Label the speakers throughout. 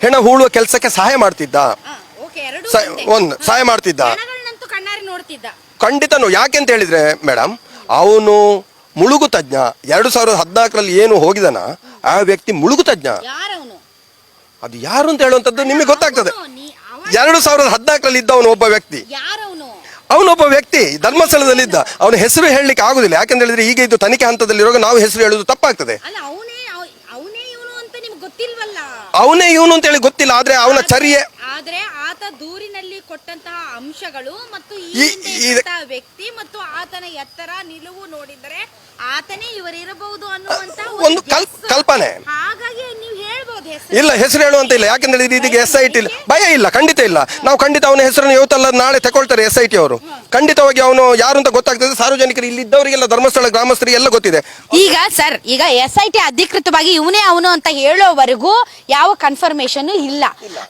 Speaker 1: ಹೆಣ
Speaker 2: ಹೂಳುವ ಕೆಲಸಕ್ಕೆ ಸಹಾಯ ಮಾಡ್ತಿದ್ದ.
Speaker 1: ಓಕೆ ಎರಡು
Speaker 2: ಸ- ಒಂದು. ಸಹಾಯ ಮಾಡ್ತಿದ್ದ.
Speaker 1: ಹೆಣಗಳನ್ನಂತೂ ಯಾಕೆ ನೋಡ್ತಿದ್ದ.
Speaker 2: ಯಾಕೆಂತ ಹೇಳಿದ್ರೆ ಮೇಡಮ್ ಅವನು ಮುಳುಗು ತಜ್ಞ. ಎರಡು ಸಾವಿರದ ಹದಿನಾಲ್ಕರಲ್ಲಿ ಏನು ಹೋಗಿದನ ಆ ವ್ಯಕ್ತಿ ಮುಳುಗು ತಜ್ಞ.
Speaker 1: ಯಾರವನು?
Speaker 2: ಅದು ಯಾರು ಅಂತ ಹೇಳುವಂಥದ್ದು ನಿಮಗೆ ಗೊತ್ತಾಗ್ತದೆ. ಎರಡು ಸಾವಿರದ ಹದಿನಾಲ್ಕರಲ್ಲಿ ಇದ್ದವನು ಒಬ್ಬ ವ್ಯಕ್ತಿ.
Speaker 1: ಯಾರವನು?
Speaker 2: ಅವನೊಬ್ಬ ವ್ಯಕ್ತಿ ಧರ್ಮಸ್ಥಳದಲ್ಲಿ ಇದ್ದ ಅವನ ಹೆಸರು ಹೇಳಲಿಕ್ಕೆ ಆಗುದಿಲ್ಲ. ಯಾಕಂತ ಹೇಳಿದ್ರೆ ಈಗ ಇದು ತನಿಖೆ ಹಂತದಲ್ಲಿರುವಾಗ ನಾವು ಹೆಸರು ಹೇಳುದು ತಪ್ಪಾಗ್ತದೆ.
Speaker 1: ಅಲ್ಲ ಅವನೇ ಅವನೇ ಅಂತ ಗೊತ್ತಿಲ್ವಲ್ಲ?
Speaker 2: ಅವನೇ ಇವನು ಅಂತ ಹೇಳಿ ಗೊತ್ತಿಲ್ಲ ಆದ್ರೆ ಅವನ ಚರ್ಯೆ.
Speaker 1: ಆದ್ರೆ ಆತ ದೂರಿನಲ್ಲಿ ಕೊಟ್ಟಂತಹ ಅಂಶಗಳು ಮತ್ತು ಈ
Speaker 2: ಈ-
Speaker 1: ಹಿಂದೆ ಇದ್ದಂತಹ ವ್ಯಕ್ತಿ ಮತ್ತು ಆತನ ಎತ್ತರ ನಿಲುವು ನೋಡಿದರೆ ಆತನೇ ಇವರಿರಬಹುದು ಅನ್ನುವಂತ
Speaker 2: ಒಂದು ಕಲ್ಪ್ ಕಲ್ಪನೆ.
Speaker 1: ಹಾಗಾಗಿ ನೀವು ಹೇಳ್ಬೋದು ಹೆಸರು.
Speaker 2: ಇಲ್ಲ ಹೆಸರು ಹೇಳುವಂತ ಇಲ್ಲ. ಯಾಕಂದ್ರೆ ಹೇಳಿದ್ರೆ ಇದೀಗ ಎಸ್ ಐ ಟಿ ಇಲ್ಲ. ಭಯ ಇಲ್ಲ ಖಂಡಿತ ಇಲ್ಲ. ನಾವು ಖಂಡಿತ ಅವನ ಹೆಸರನ್ನು ಇವತ್ತಲ್ಲ ನಾಳೆ ತಗೊಳ್ತಾರೆ ಎಸ್ ಐ ಟಿ ಅವರು. ಖಂಡಿತವಾಗಿ ಅವನು ಯಾರು ಅಂತ ಗೊತ್ತಾಗ್ತದೆ. ಸಾರ್ವಜನಿಕರು ಇಲ್ಲಿದ್ದವರಿಗೆಲ್ಲ ಧರ್ಮಸ್ಥಳ ಗ್ರಾಮಸ್ಥರಿಗೆ ಎಲ್ಲ ಗೊತ್ತಿದೆ.
Speaker 1: ಈಗ ಸರ್ ಈಗ ಎಸ್ ಐ ಟಿ ಅಧಿಕೃತವಾಗಿ ಇವನೇ ಅವನು ಅಂತ ಹೇಳೋವರೆಗೂ ಯಾವ ಕನ್ಫರ್ಮೇಶನ್ ಇಲ್ಲ.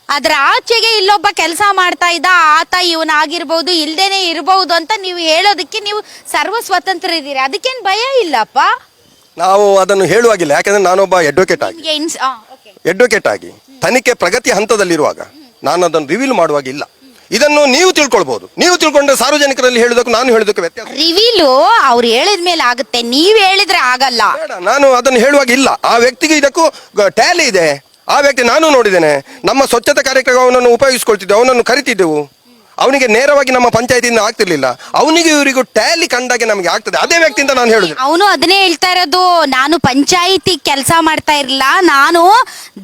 Speaker 1: ಅದರ ಆಚೆಗೆ ಇಲ್ಲೊಬ್ಬ ಕೆಲಸ ಮಾಡ್ತಾ ಇದ್ದ ಆತ ಇವನಾಗಿರ್ಬಹುದು ಇಲ್ದೇನೆ ಇರಬಹುದು ಅಂತ ನೀವು ಹೇಳೋದಕ್ಕೆ ನೀವು ಸರ್ವ ಸ್ವತಂತ್ರ ಇದ್ದೀರಿ ಅದಕ್ಕೇನು ಭಯ ಇಲ್ಲಪ್ಪ?
Speaker 2: ನಾವು ಅದನ್ನು ಹೇಳುವಾಗಿಲ್ಲ. ಯಾಕಂದ್ರೆ ನಾನೊಬ್ಬ ಅಡ್ವೊಕೇಟ್ ಆಗಿ.
Speaker 1: ಆ, okay.
Speaker 2: ಅಡ್ವೊಕೇಟ್ ಆಗಿ. ತನಿಖೆ ಪ್ರಗತಿ ಹಂತದಲ್ಲಿರುವಾಗ ನಾನು ಅದನ್ನು ರಿವೀಲ್ ಮಾಡುವಾಗಿಲ್ಲ ಇದನ್ನು ನೀವು ತಿಳ್ಕೊಳ್ಬಹುದು ನೀವು ತಿಳ್ಕೊಂಡ್ರೆ ಸಾರ್ವಜನಿಕರಲ್ಲಿ ಹೇಳುವುದಕ್ಕೆ ನಾನು ಹೇಳುವುದಕ್ಕೆ ವ್ಯತ್ಯಾಸ
Speaker 1: ರಿವೀಲು ಅವ್ರು ಹೇಳಿದ ಮೇಲೆ ಆಗುತ್ತೆ. ನೀವ್ ಹೇಳಿದ್ರೆ ಆಗಲ್ಲ.
Speaker 2: ಬೇಡ ನಾನು ಅದನ್ನು ಹೇಳುವಾಗ ಇಲ್ಲ. ಆ ವ್ಯಕ್ತಿಗೆ ಇದಕ್ಕೂ ಟ್ಯಾಲಿ ಇದೆ. ಆ ವ್ಯಕ್ತಿ ನಾನು ನೋಡಿದ್ದೇನೆ ನಮ್ಮ ಸ್ವಚ್ಛತಾ ಕಾರ್ಯಕ್ರಮವನ್ನು ಉಪಯೋಗಿಸ್ಕೊಳ್ತಿದ್ದೆವು ಅವನನ್ನು ಕರಿತಿದ್ದೆವು. ಅವನಿಗೆ ನೇರವಾಗಿ ನಮ್ಮ ಪಂಚಾಯತಿಯಿಂದ ಆಗ್ತಿರ್ಲಿಲ್ಲ. ಅವನಿಗೆ ಇವರಿಗೂ ಟ್ಯಾಲಿ ಕಂಡಾಗೆ ನಮಗೆ ಆಗ್ತದೆ. ಅದೇ ವ್ಯಕ್ತಿಯಿಂದ ನಾನು ಹೇಳುದು.
Speaker 1: ಅವನು ಅದನ್ನೇ ಹೇಳ್ತಾ ಇರೋದು ನಾನು ಪಂಚಾಯಿತಿ ಕೆಲಸ ಮಾಡ್ತಾ ಇರಲಿಲ್ಲ ನಾನು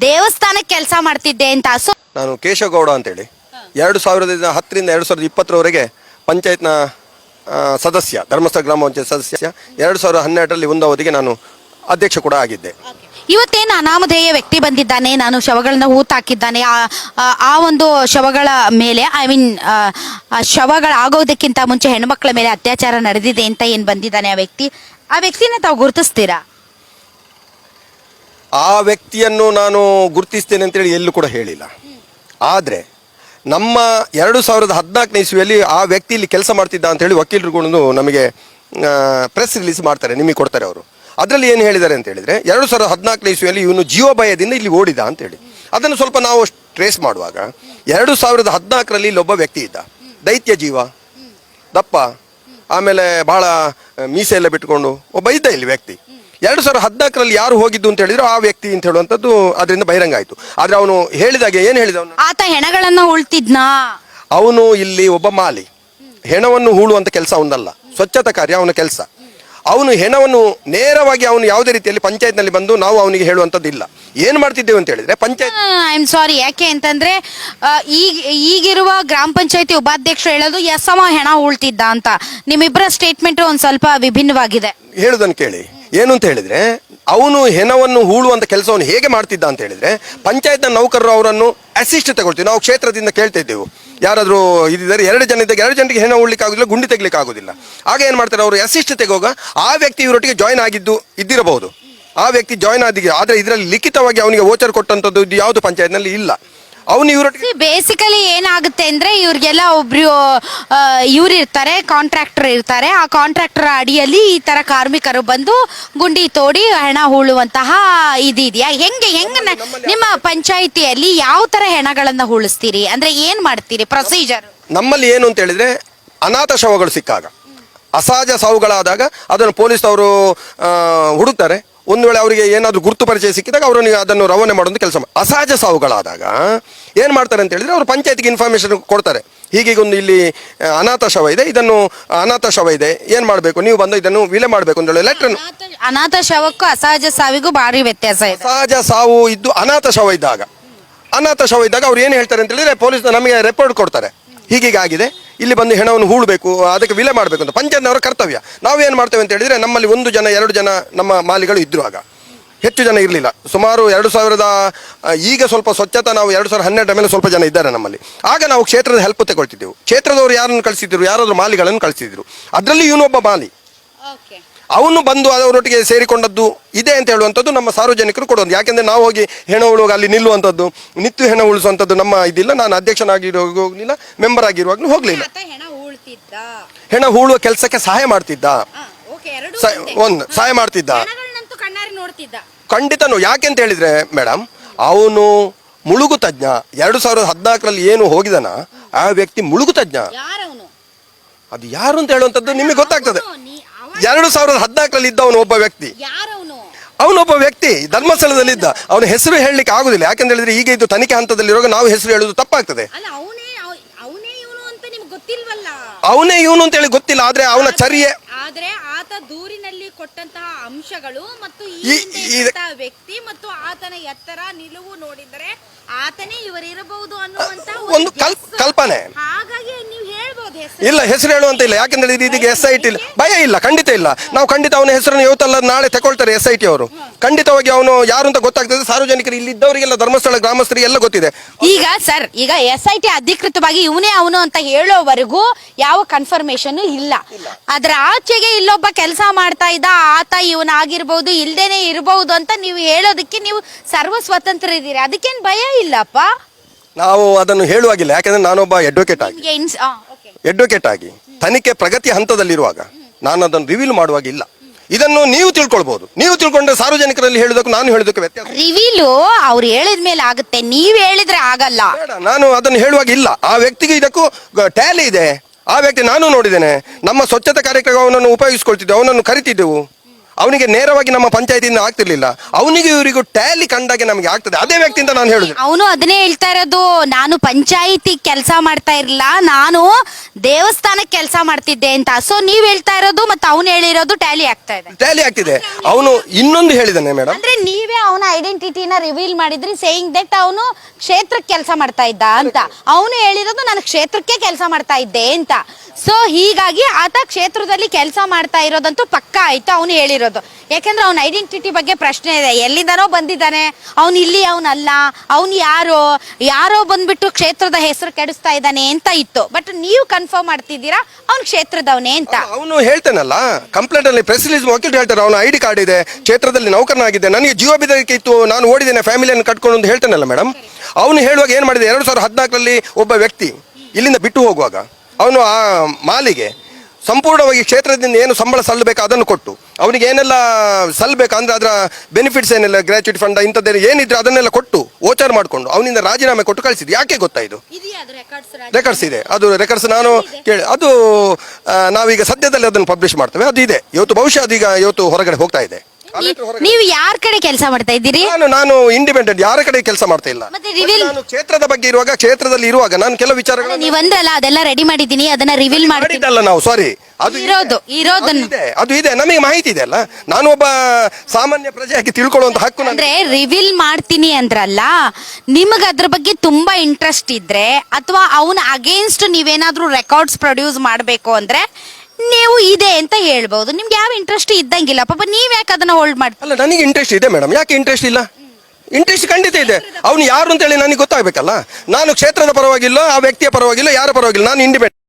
Speaker 1: ದೇವಸ್ಥಾನಕ್ಕೆ ಕೆಲಸ ಮಾಡ್ತಿದ್ದೆ ಅಂತ. ಸೊ
Speaker 2: ನಾನು ಕೇಶವಗೌಡ ಅಂತೇಳಿ ಎರಡು ಸಾವಿರದ ಹತ್ತರಿಂದ ಎರಡು ಸಾವಿರದ ಇಪ್ಪತ್ತರವರೆಗೆ ಪಂಚಾಯತ್ನ ಸದಸ್ಯ ಧರ್ಮಸ್ಥಳ ಗ್ರಾಮ ಪಂಚಾಯತ್ ಸದಸ್ಯ ಎರಡು ಸಾವಿರದ ಹನ್ನೆರಡರಲ್ಲಿ ಒಂದು ಅವಧಿಗೆ ನಾನು ಅಧ್ಯಕ್ಷ ಕೂಡ ಆಗಿದ್ದೆ.
Speaker 1: ಇವತ್ತೇನು ಅನಾಮಧೇಯ ವ್ಯಕ್ತಿ ಬಂದಿದ್ದಾನೆ, ನಾನು ಶವಗಳನ್ನ ಹೂತಾಕಿದ್ದಾನೆ, ಆ, ಆ- ಒಂದು ಶವಗಳ ಮೇಲೆ ಐ ಮೀನ್ ಶವಗಳಾಗೋದಕ್ಕಿಂತ ಮುಂಚೆ ಹೆಣ್ಮಕ್ಳ ಮೇಲೆ ಅತ್ಯಾಚಾರ ನಡೆದಿದೆ ಅಂತ ಏನು ಬಂದಿದ್ದಾನೆ ಆ ವ್ಯಕ್ತಿ? ಆ ವ್ಯಕ್ತಿನ ತಾವು ಗುರುತಿಸ್ತೀರಾ?
Speaker 2: ಆ ವ್ಯಕ್ತಿಯನ್ನು ನಾನು ಗುರುತಿಸ್ತೇನೆ ಅಂತೇಳಿ ಎಲ್ಲೂ ಕೂಡ ಹೇಳಿಲ್ಲ. ಆದರೆ, ನಮ್ಮ ಎರಡು ಸಾವಿರದ ಹದಿನಾಲ್ಕನೇ ಇಸ್ವಿಯಲ್ಲಿ ಆ ವ್ಯಕ್ತಿ ಇಲ್ಲಿ ಕೆಲಸ ಮಾಡ್ತಿದ್ದ ಅಂತ ಹೇಳಿ ವಕೀಲರುಗಳು ನಮಗೆ ಪ್ರೆಸ್ ರಿಲೀಸ್ ಮಾಡ್ತಾರೆ, ನಿಮಗೆ ಕೊಡ್ತಾರೆ ಅವರು. ಅದರಲ್ಲಿ ಏನು ಹೇಳಿದ್ದಾರೆ ಅಂತ ಹೇಳಿದ್ರೆ ಎರಡು ಸಾವಿರದ ಹದಿನಾಲ್ಕನೇ ಇಸ್ವಿಯಲ್ಲಿ ಇವನು ಜೀವ ಭಯದಿಂದ ಇಲ್ಲಿ ಓಡಿದ ಅಂತ ಹೇಳಿ. ಅದನ್ನು ಸ್ವಲ್ಪ ನಾವು ಟ್ರೇಸ್ ಮಾಡುವಾಗ ಎರಡು ಸಾವಿರದ ಹದಿನಾಲ್ಕರಲ್ಲಿ ಇಲ್ಲೊಬ್ಬ ವ್ಯಕ್ತಿ ಇದ್ದ. ದೈತ್ಯ ಜೀವ. ದಪ್ಪ. ಆಮೇಲೆ ಬಹಳ ಮೀಸೆ ಎಲ್ಲ ಬಿಟ್ಕೊಂಡು ಒಬ್ಬ ಇದ್ದ ಇಲ್ಲಿ ವ್ಯಕ್ತಿ. ಎರಡು ಸಾವಿರದ ಹದಿನಾಲ್ಕರಲ್ಲಿ ಯಾರು ಹೋಗಿದ್ದು ಅಂತ ಹೇಳಿದ್ರು ಆ ವ್ಯಕ್ತಿ ಅಂತ ಹೇಳುವಂಥದ್ದು ಅದರಿಂದ ಬಹಿರಂಗ ಆಯಿತು. ಆದರೆ ಅವನು ಹೇಳಿದಾಗೆ ಏನು ಹೇಳಿದ ಅವನು?
Speaker 1: ಆತ ಹೆಣಗಳನ್ನ ಉಳ್ತಿದ್ನ?
Speaker 2: ಅವನು ಇಲ್ಲಿ ಒಬ್ಬ ಮಾಲಿ. ಹೆಣವನ್ನು ಹೂಳುವಂತ ಕೆಲಸ ಅವನಲ್ಲ. ಸ್ವಚ್ಛತಾ ಕಾರ್ಯ ಅವನ ಕೆಲಸ. ಅವನು ಹೆಣವನ್ನು ನೇರವಾಗಿ ಅವನು ಯಾವುದೇ ರೀತಿಯಲ್ಲಿ ಪಂಚಾಯತ್ನಲ್ಲಿ ಬಂದು ನಾವು ಅವನಿಗೆ ಹೇಳುವಂಥದ್ದು ಇಲ್ಲ ಏನು ಮಾಡ್ತಿದ್ದೇವೆ ಅಂತ ಹೇಳಿದ್ರೆ ಪಂಚಾಯತ್
Speaker 1: ಐ ಆಮ್ ಸಾರಿ ಯಾಕೆ ಅಂತಂದ್ರೆ ಆ, ಈಗ ಈಗಿರುವ ಗ್ರಾಮ ಪಂಚಾಯತಿ ಉಪಾಧ್ಯಕ್ಷರು ಹೇಳೋದು ಎಸ್ ಅವ ಹೆಣ ಉಳ್ತಿದ್ದ ಅಂತ. ನಿಮ್ಮಿಬ್ಬರ ಸ್ಟೇಟ್ಮೆಂಟ್ ಒಂದ್ ಸ್ವಲ್ಪ ವಿಭಿನ್ನವಾಗಿದೆ.
Speaker 2: ಹೇಳುದನ್ನು ಕೇಳಿ. ಏನು ಅಂತ ಹೇಳಿದ್ರೆ ಅವನು ಹೆಣವನ್ನು ಹೂಳುವಂತ ಕೆಲಸವನ್ನು ಹೇಗೆ ಮಾಡ್ತಿದ್ದ ಅಂತ ಹೇಳಿದ್ರೆ ಪಂಚಾಯತ್ನ ನೌಕರರು ಅವರನ್ನು ಅಸಿಸ್ಟ್ ತಗೊಳ್ತೀವಿ. ನಾವು ಕ್ಷೇತ್ರದಿಂದ ಕೇಳ್ತಾ ಇದ್ದೆವು. ಯಾರಾದರೂ ಇದ್ದಿದ್ದಾರೆ, ಎರಡು ಜನ ಇದ್ದಾಗ ಎರಡು ಜನರಿಗೆ ಹೆಣ ಉಳ್ಳಿಕ್ಕೆ ಆಗೋದಿಲ್ಲ, ಗುಂಡಿ ತೆಗಲಿಕ್ಕೆ ಆಗೋದಿಲ್ಲ. ಆಗ ಏನು ಮಾಡ್ತಾರೆ ಅವರು ಅಸಿಸ್ಟ್ ತೆಗೋಗ, ಆ ವ್ಯಕ್ತಿ ಇವರೊಟ್ಟಿಗೆ ಜಾಯ್ನ್ ಆಗಿದ್ದು ಇದ್ದಿರಬಹುದು. ಆ ವ್ಯಕ್ತಿ ಜಾಯ್ನ್ ಆದಿಗೆ, ಆದರೆ ಇದರಲ್ಲಿ ಲಿಖಿತವಾಗಿ ಅವನಿಗೆ ಓಚರ್ ಕೊಟ್ಟಂಥದ್ದು ಇದು ಯಾವುದು ಪಂಚಾಯತ್ನಲ್ಲಿ ಇಲ್ಲ. ಅವನು ಇವರೊಟ್ಟಿಗೆ
Speaker 1: ಬೇಸಿಕಲಿ ಏನಾಗುತ್ತೆ ಅಂದ್ರೆ ಇವ್ರಿಗೆಲ್ಲ ಒಬ್ರು ಇವ್ರು ಇರ್ತಾರೆ ಕಾಂಟ್ರಾಕ್ಟರ್ ಇರ್ತಾರೆ. ಆ ಕಾಂಟ್ರಾಕ್ಟರ್ ಅಡಿಯಲ್ಲಿ ಈ ತರ ಕಾರ್ಮಿಕರು ಬಂದು ಗುಂಡಿ ತೋಡಿ ಹೆಣ ಹೂಳುವಂತಹ ಇದಿದೆಯಾ? ಹೆಂಗೆ ಹೆಂಗ ನಿಮ್ಮ ಪಂಚಾಯಿತಿಯಲ್ಲಿ ಯಾವ ತರ ಹೆಣಗಳನ್ನ ಹೂಳಿಸ್ತೀರಿ? ಅಂದ್ರೆ ಏನ್ ಮಾಡ್ತೀರಿ ಪ್ರೊಸೀಜರ್
Speaker 2: ನಮ್ಮಲ್ಲಿ ಏನು ಅಂತ ಹೇಳಿದ್ರೆ ಅನಾಥ ಶವಗಳು ಸಿಕ್ಕಾಗ. ಅಸಹಜ ಸಾವುಗಳಾದಾಗ ಅದನ್ನು ಪೊಲೀಸ್ ಅವರು ಹುಡುಕ್ತಾರೆ. ಒಂದು ವೇಳೆ ಅವರಿಗೆ ಏನಾದರೂ ಗುರುತು ಪರಿಚಯ ಸಿಕ್ಕಿದಾಗ ಅವರನ್ನು ಅದನ್ನು ರವಾನೆ ಮಾಡೋದು ಕೆಲಸ ಅಸಹಜ ಸಾವುಗಳಾದಾಗ ಏನು ಮಾಡ್ತಾರೆ ಅಂತ ಹೇಳಿದರೆ ಅವರು ಪಂಚಾಯತ್ಗೆ ಇನ್ಫಾರ್ಮೇಷನ್ ಕೊಡ್ತಾರೆ. ಹೀಗೀಗೊಂದು ಇಲ್ಲಿ ಅನಾಥ ಶವ ಇದೆ ಇದನ್ನು ಅನಾಥ ಶವ ಇದೆ ಏನು ಮಾಡಬೇಕು? ನೀವು ಬಂದು ಇದನ್ನು ವಿಲೆ ಮಾಡಬೇಕು ಅಂತ ಹೇಳಿ ಲೆಟ್ರನ್ನು
Speaker 1: ಅನಾಥ ಶವಕ್ಕೂ ಅಸಹಜ ಸಾವಿಗೂ ಭಾರಿ ವ್ಯತ್ಯಾಸ ಇದೆ.
Speaker 2: ಸಹಜ ಸಾವು ಇದ್ದು ಅನಾಥ ಶವ ಇದ್ದಾಗ. ಅನಾಥ ಶವ ಇದ್ದಾಗ ಅವ್ರು ಏನು ಹೇಳ್ತಾರೆ ಅಂತ ಹೇಳಿದ್ರೆ ಪೊಲೀಸ್ ನಮಗೆ ರಿಪೋರ್ಟ್ ಕೊಡ್ತಾರೆ. ಹೀಗೀಗ ಆಗಿದೆ ಇಲ್ಲಿ ಬಂದು ಹೆಣವನ್ನು ಹೂಳಬೇಕು, ಅದಕ್ಕೆ ವಿಲೆ ಮಾಡಬೇಕು ಅಂತ. ಪಂಚಾಯತ್ನವರ ಕರ್ತವ್ಯ. ನಾವು ಏನು ಮಾಡ್ತೇವೆ ಅಂತ ಹೇಳಿದರೆ ನಮ್ಮಲ್ಲಿ ಒಂದು ಜನ, ಎರಡು ಜನ ನಮ್ಮ ಮಾಲಿಗಳು ಇದ್ದರು ಆಗ. ಹೆಚ್ಚು ಜನ ಇರಲಿಲ್ಲ. ಸುಮಾರು ಎರಡು ಸಾವಿರದ ಈಗ ಸ್ವಲ್ಪ ಸ್ವಚ್ಛತಾ ನಾವು ಎರಡು ಸಾವಿರದ ಹನ್ನೆರಡರ ಮೇಲೆ ಸ್ವಲ್ಪ ಜನ ಇದ್ದಾರೆ ನಮ್ಮಲ್ಲಿ. ಆಗ ನಾವು ಕ್ಷೇತ್ರದ ಹೆಲ್ಪ್ ತಗೊಳ್ತಿದ್ದೆವು. ಕ್ಷೇತ್ರದವರು ಯಾರನ್ನು ಕಳಿಸಿದ್ರು, ಯಾರಾದರೂ ಮಾಲಿಗಳನ್ನು ಕಳಿಸಿದ್ರು. ಅದರಲ್ಲಿ ಇವನೊಬ್ಬ ಮಾಲಿ. ಅವನು ಬಂದು ಅವರೊಟ್ಟಿಗೆ ಸೇರಿಕೊಂಡದ್ದು ಇದೆ ಅಂತ ಹೇಳುವಂಥದ್ದು ನಮ್ಮ ಸಾರ್ವಜನಿಕರು ಕೊಡುವಂಥ ಯಾಕೆಂದರೆ ನಾವು ಹೋಗಿ ಹೆಣ ಉಳುವಾಗ ಅಲ್ಲಿ ನಿಲ್ಲುವಂಥದ್ದು ನಿತ್ಯ ಹೆಣ ಉಳಿಸುವಂಥದ್ದು ನಮ್ಮ ಇದಿಲ್ಲ. ನಾನು ಅಧ್ಯಕ್ಷನಾಗಿರುವಾಗ ಹೋಗಲಿಲ್ಲ ಮೆಂಬರ್ ಆಗಿರುವಾಗಲೂ ಹೋಗಲಿಲ್ಲ.
Speaker 1: ಹೆಣ
Speaker 2: ಹೂಳುವ ಕೆಲಸಕ್ಕೆ ಸಹಾಯ ಮಾಡ್ತಿದ್ದ. ಒಂದು. ಸಹಾಯ ಮಾಡ್ತಿದ್ದ. ಖಂಡಿತನು ಯಾಕೆ ಅಂತ ಹೇಳಿದ್ರೆ ಮೇಡಮ್ ಅವನು ಮುಳುಗು ತಜ್ಞ. ಎರಡು ಸಾವಿರದ ಹದಿನಾಲ್ಕರಲ್ಲಿ ಏನು ಹೋಗಿದನ ಆ ವ್ಯಕ್ತಿ ಮುಳುಗು ತಜ್ಞ. ಅದು ಯಾರು ಅಂತ ಹೇಳುವಂಥದ್ದು ನಿಮಗೆ ಗೊತ್ತಾಗ್ತದೆ. ಎರಡು ಸಾವಿರದ ಹದಿನಾಲ್ಕರಲ್ಲಿ ಇದ್ದವನು ಒಬ್ಬ ವ್ಯಕ್ತಿ. ಅವನೊಬ್ಬ ವ್ಯಕ್ತಿ ಧರ್ಮಸ್ಥಳದಲ್ಲಿದ್ದ. ಅವನ ಹೆಸರು ಹೇಳಲಿಕ್ಕೆ ಆಗುದಿಲ್ಲ. ಯಾಕಂತ ಹೇಳಿದ್ರೆ ಈಗ ಇದು ತನಿಖೆ ಹಂತದಲ್ಲಿರುವಾಗ ನಾವು ಹೆಸರು ಹೇಳುದು ತಪ್ಪಾಗ್ತದೆ.
Speaker 1: ಇವನು
Speaker 2: ಅವನೇ ಇವನು ಅಂತ ಹೇಳಿ ಗೊತ್ತಿಲ್ಲ ಆದ್ರೆ ಅವನ ಚರ್ಯೆ
Speaker 1: ಆದ್ರೆ ಆತ ದೂರಿನಲ್ಲಿ ಕೊಟ್ಟಂತಹ ಅಂಶಗಳು ಮತ್ತು ಈ
Speaker 2: ಈ-
Speaker 1: ಹಿಂದೆ ಇದ್ದಂತಹ ವ್ಯಕ್ತಿ ಮತ್ತು ಆತನ ಎತ್ತರ ನಿಲುವು ನೋಡಿದರೆ ಆತನೇ ಇವರಿರಬಹುದು ಅನ್ನುವಂತ
Speaker 2: ಒಂದು ಕಲ್ಪ್ ಕಲ್ಪನೆ.
Speaker 1: ಹಾಗಾಗಿ ನೀವು ಹೇಳ್ಬೋದು ಹೆಸರು.
Speaker 2: ಇಲ್ಲ ಹೆಸರು ಹೇಳುವಂತ ಇಲ್ಲ. ಯಾಕಂದ್ರೆ ಇದು ಇದೀಗ ಎಸ್ ಐ ಟಿ ಇಲ್ಲ. ಭಯ ಇಲ್ಲ ಖಂಡಿತ ಇಲ್ಲ. ನಾವು ಖಂಡಿತ ಅವನ ಹೆಸರನ್ನು ಇವತ್ತಲ್ಲ ನಾಳೆ ತಗೊಳ್ತಾರೆ ಎಸ್ ಐ ಟಿ ಅವರು. ಖಂಡಿತವಾಗಿ ಅವನು ಯಾರು ಅಂತ ಗೊತ್ತಾಗ್ತದೆ. ಸಾರ್ವಜನಿಕರು ಇಲ್ಲಿದ್ದವರಿಗೆಲ್ಲ ಧರ್ಮಸ್ಥಳ ಗ್ರಾಮಸ್ಥರಿಗೆ ಎಲ್ಲ ಗೊತ್ತಿದೆ.
Speaker 1: ಈಗ ಸರ್ ಈಗ ಎಸ್ ಐ ಟಿ ಅಧಿಕೃತವಾಗಿ ಇವನೇ ಅವನು ಅಂತ ಹೇಳೋವರೆಗೂ ಯಾವ ಕನ್ಫರ್ಮೇಶನ್ ಇಲ್ಲ. ಅದ್ರ ಆಚೆಗೆ ಇಲ್ಲೊಬ್ಬ ಕೆಲಸ ಮಾಡ್ತಾ ಇದ್ದ ಆತ ಇವನಾಗಿರ್ಬಹುದು ಇಲ್ದೇನೆ ಇರಬಹುದು ಅಂತ ನೀವು ಹೇಳೋದಕ್ಕೆ ನೀವು ಸರ್ವ ಸ್ವತಂತ್ರ ಇದ್ದೀರಿ ಅದಕ್ಕೇನ್ ಭಯ ಇಲ್ಲಪ್ಪ?
Speaker 2: ನಾವು ಅದನ್ನು ಹೇಳುವಾಗಿಲ್ಲ. ಯಾಕಂದ್ರೆ ನಾನೊಬ್ಬ ಅಡ್ವೊಕೇಟ್ ಆಗಿ.
Speaker 1: ನಿಮ್ಗೆ ಇನ್ಸ್- ಆ, okay.
Speaker 2: ಅಡ್ವೊಕೇಟ್ ಆಗಿ. ತನಿಖೆ ಪ್ರಗತಿ ಹಂತದಲ್ಲಿರುವಾಗ ನಾನು ಅದನ್ನು ರಿವೀಲ್ ಮಾಡುವಾಗಿಲ್ಲ. ಇದನ್ನು ನೀವು ತಿಳ್ಕೊಳ್ಬಹುದು ನೀವು ತಿಳ್ಕೊಂಡ್ರೆ ಸಾರ್ವಜನಿಕರಲ್ಲಿ ಹೇಳುದಕ್ಕೂ ನಾನು ಹೇಳುವುದಕ್ಕೆ ವ್ಯತ್ಯಾಸ
Speaker 1: ರಿವೀಲು ಅವ್ರು ಹೇಳಿದ ಮೇಲೆ ಆಗುತ್ತೆ. ನೀವ್ ಹೇಳಿದ್ರೆ ಆಗಲ್ಲ.
Speaker 2: ಬೇಡ ನಾನು ಅದನ್ನು ಹೇಳುವಾಗ ಇಲ್ಲ. ಆ ವ್ಯಕ್ತಿಗೆ ಇದಕ್ಕೂ ಟ್ಯಾಲಿ ಇದೆ. ಆ ವ್ಯಕ್ತಿ ನಾನು ನೋಡಿದ್ದೇನೆ. ನಮ್ಮ ಸ್ವಚ್ಛತಾ ಕಾರ್ಯಕ್ರಮವನ್ನು ಉಪಯೋಗಿಸ್ಕೊಳ್ತಿದ್ದೆವು ಅವನನ್ನು ಕರಿತಿದ್ದೆವು. ಅವನಿಗೆ ನೇರವಾಗಿ ನಮ್ಮ ಪಂಚಾಯತಿಯಿಂದ ಆಗ್ತಿರ್ಲಿಲ್ಲ. ಅವನಿಗೆ ಇವರಿಗೂ ಟ್ಯಾಲಿ ಕಂಡಾಗೆ ನಮಗೆ ಆಗ್ತದೆ. ಅದೇ ವ್ಯಕ್ತಿ ಅಂತ ನಾನು ಹೇಳುದು.
Speaker 1: ಅವನು ಅದನ್ನೇ ಹೇಳ್ತಾ ಇರೋದು ನಾನು ಪಂಚಾಯಿತಿ ಕೆಲಸ ಮಾಡ್ತಾ ಇರಲಿಲ್ಲ ನಾನು ದೇವಸ್ಥಾನಕ್ಕೆ ಕೆಲಸ ಮಾಡ್ತಿದ್ದೆ ಅಂತ. ಸೊ ನೀವ್ ಹೇಳ್ತಾ ಇರೋದು ಮತ್ತೆ ಅವನು ಹೇಳಿರೋದು ಟ್ಯಾಲಿ ಆಗ್ತಾ ಇದೆ.
Speaker 2: ಟ್ಯಾಲಿ ಆಗ್ತಿದೆ. ಅವನು ಇನ್ನೊಂದು ಹೇಳಿದಾನೆ ಮೇಡಮ್
Speaker 1: ಅಂದ್ರೆ ನೀವೇ ಅವನ ಐಡೆಂಟಿಟಿನ ರಿವೀಲ್ ಮಾಡಿದ್ರಿ ಸೇಯಿಂಗ್ ದಟ್ ಅವನು ಕ್ಷೇತ್ರಕ್ಕೆ ಕೆಲಸ ಮಾಡ್ತಾ ಇದ್ದ ಅಂತ. ಅವನು ಹೇಳಿರೋದು ನಾನು ಕ್ಷೇತ್ರಕ್ಕೆ ಕೆಲಸ ಮಾಡ್ತಾ ಇದ್ದೆ ಅಂತ. ಸೊ ಹೀಗಾಗಿ ಆತ ಕ್ಷೇತ್ರದಲ್ಲಿ ಕೆಲಸ ಮಾಡ್ತಾ ಇರೋದಂತೂ ಪಕ್ಕ ಆಯ್ತು, ಅವನು ಹೇಳಿರೋದು. ಯಾಕಂದ್ರೆ ಅವನ ಐಡೆಂಟಿಟಿ ಬಗ್ಗೆ ಪ್ರಶ್ನೆ ಇದೆ. ಎಲ್ಲಿಂದನೋ ಬಂದಿದ್ದಾನೆ. ಅವನು ಇಲ್ಲಿ ಅವನಲ್ಲ ಅವನು ಯಾರೋ ಯಾರೋ ಬಂದ್ಬಿಟ್ಟು ಕ್ಷೇತ್ರದ ಹೆಸರು ಕೆಡಿಸ್ತಾ ಇದ್ದಾನೆ ಅಂತ ಇತ್ತು. ಬಟ್ ನೀವು ಕನ್ಫರ್ಮ್ ಮಾಡ್ತಿದ್ದೀರಾ, ಅವ್ನು ಕ್ಷೇತ್ರದವನೇ ಅಂತ.
Speaker 2: ಅವನು ಹೇಳ್ತಾನಲ್ಲ ಕಂಪ್ಲೇಂಟ್ ಅಲ್ಲಿ ಪ್ರೆಸ್ ರಿಲೀಸ್ ವಕೀಲ್ ಹೇಳ್ತಾರೆ, ಅವನ ಐ ಕಾರ್ಡ್ ಇದೆ, ಕ್ಷೇತ್ರದಲ್ಲಿ ನೌಕರನಾಗಿದ್ದೆ, ನನಗೆ ಜೀವ ಬೆದರಿಕೆ ಇತ್ತು, ನಾನು ಓಡಿದ್ದೇನೆ ಫ್ಯಾಮಿಲಿಯನ್ನು ಕಟ್ಕೊಂಡು ಅಂತ ಹೇಳ್ತಾನಲ್ಲ ಮೇಡಮ್ ಅವನು ಹೇಳುವಾಗ ಏನು ಮಾಡಿದೆ? ಎರಡು ಸಾವಿರದ ಹದಿನಾಲ್ಕರಲ್ಲಿ ಒಬ್ಬ ವ್ಯಕ್ತಿ ಇಲ್ಲಿಂದ ಬಿಟ್ಟು ಹೋಗುವಾಗ ಅವನು ಆ ಮಾಲಿಗೆ ಸಂಪೂರ್ಣವಾಗಿ ಕ್ಷೇತ್ರದಿಂದ ಏನು ಸಂಬಳ ಸಲ್ಲಬೇಕು ಅದನ್ನು ಕೊಟ್ಟು. ಅವನಿಗೆ ಏನೆಲ್ಲ ಸಲ್ಲಬೇಕು ಅಂದರೆ ಅದರ ಬೆನಿಫಿಟ್ಸ್ ಏನೆಲ್ಲ ಗ್ರಾಚ್ಯುಟಿ ಫಂಡ್ ಇಂಥದ್ದೆಲ್ಲ ಏನಿದ್ರೆ ಅದನ್ನೆಲ್ಲ ಕೊಟ್ಟು ವೋಚರ್ ಮಾಡಿಕೊಂಡು ಅವನಿಂದ ರಾಜೀನಾಮೆ ಕೊಟ್ಟು ಕಳಿಸಿದ್ದು. ಯಾಕೆ ಗೊತ್ತಾ ಇದು? ರೆಕಾರ್ಡ್ಸ್ ಇದೆ. ಅದು ರೆಕಾರ್ಡ್ಸ್ ನಾನು ಕೇಳಿ. ಅದು ನಾವೀಗ ಸದ್ಯದಲ್ಲಿ ಅದನ್ನು ಪಬ್ಲಿಷ್ ಮಾಡ್ತೇವೆ. ಅದು ಇದೆ. ಇವತ್ತು ಬಹುಶಃ ಅದೀಗ ಇವತ್ತು ಹೊರಗಡೆ ಹೋಗ್ತಾ ಇದೆ.
Speaker 1: ನೀವು ಯಾರ ಕಡೆ ಕೆಲಸ ಮಾಡ್ತಾ ಇದ್ದೀರಿ?
Speaker 2: ನಾನು ನಾನು ಇಂಡಿಪೆಂಡೆಂಟ್ ಯಾರ ಕಡೆ ಕೆಲಸ ಮಾಡ್ತಾ ಇಲ್ಲ.
Speaker 1: ಮತ್ತೆ
Speaker 2: ನಾನು ಕ್ಷೇತ್ರದ ಬಗ್ಗೆ ಇರುವಾಗ ಕ್ಷೇತ್ರದಲ್ಲಿ ಇರುವಾಗ ನಾನು ಕೆಲವು ವಿಚಾರಗಳು
Speaker 1: ನೀವ್ ಅಂದ್ರಲ್ಲ ಅದೆಲ್ಲ ರೆಡಿ ಮಾಡಿದ್ದೀನಿ ಅದನ್ನ ರಿವೀಲ್ ಮಾಡ್ತೀನಿ.
Speaker 2: ಮಾಡಿದ್ದಲ್ಲ ನಾವು ಸಾರಿ ಅದು.
Speaker 1: ಇರೋದು ಇರೋದನ್ನ.
Speaker 2: ಇದೆ ಅದು ಇದೆ. ನಮಗೆ ಮಾಹಿತಿ ಇದೆ ಅಲ್ಲ? ನಾನು ಒಬ್ಬ ಸಾಮಾನ್ಯ ಪ್ರಜೆಯಾಗಿ ತಿಳ್ಕೊಳ್ಳುವಂತ ಹಕ್ಕು ನನಗೆ
Speaker 1: ಅಂದ್ರೆ ರಿವೀಲ್ ಮಾಡ್ತೀನಿ ಅಂದ್ರಲ್ಲ ನಿಮಗೆ ಅದ್ರ ಬಗ್ಗೆ ತುಂಬಾ ಇಂಟ್ರೆಸ್ಟ್ ಇದ್ರೆ ಅಥವಾ ಅವನ ಅಗೇನ್ಸ್ಟ್ ನೀವೇನಾದ್ರೂ ರೆಕಾರ್ಡ್ಸ್ ಪ್ರೊಡ್ಯೂಸ್ ಮಾಡಬೇಕು ಅಂದ್ರೆ ನೀವು ಇದೆ ಅಂತ ಹೇಳ್ಬಹುದು ನಿಮ್ಗೆ ಯಾವ ಇಂಟ್ರೆಸ್ಟ್ ಇದ್ದಂಗಿಲ್ಲ. ಪಾಪ ನೀವ್ ಯಾಕೆ ಅದನ್ನ ಹೋಲ್ಡ್ ಮಾಡ್ತೀವಿ
Speaker 2: ಅಲ್ಲ, ನನಗೆ ಇಂಟ್ರೆಸ್ಟ್ ಇದೆ ಮೇಡಮ್ ಯಾಕೆ ಇಂಟ್ರೆಸ್ಟ್ ಇಲ್ಲ? ಇಂಟ್ರೆಸ್ಟ್ ಖಂಡಿತ ಇದೆ. ಅವನು ಯಾರು ಅಂತ ಹೇಳಿ ನನಗೆ ಗೊತ್ತಾಗಬೇಕಲ್ಲ? ನಾನು ಕ್ಷೇತ್ರದ ಪರವಾಗಿಲ್ಲ, ಆ ವ್ಯಕ್ತಿಯ ಪರವಾಗಿಲ್ಲ, ಯಾರ ಪರವಾಗಿಲ್ಲ. ನಾನು ಇಂಡಿಪೆಂಡೆಂಟ್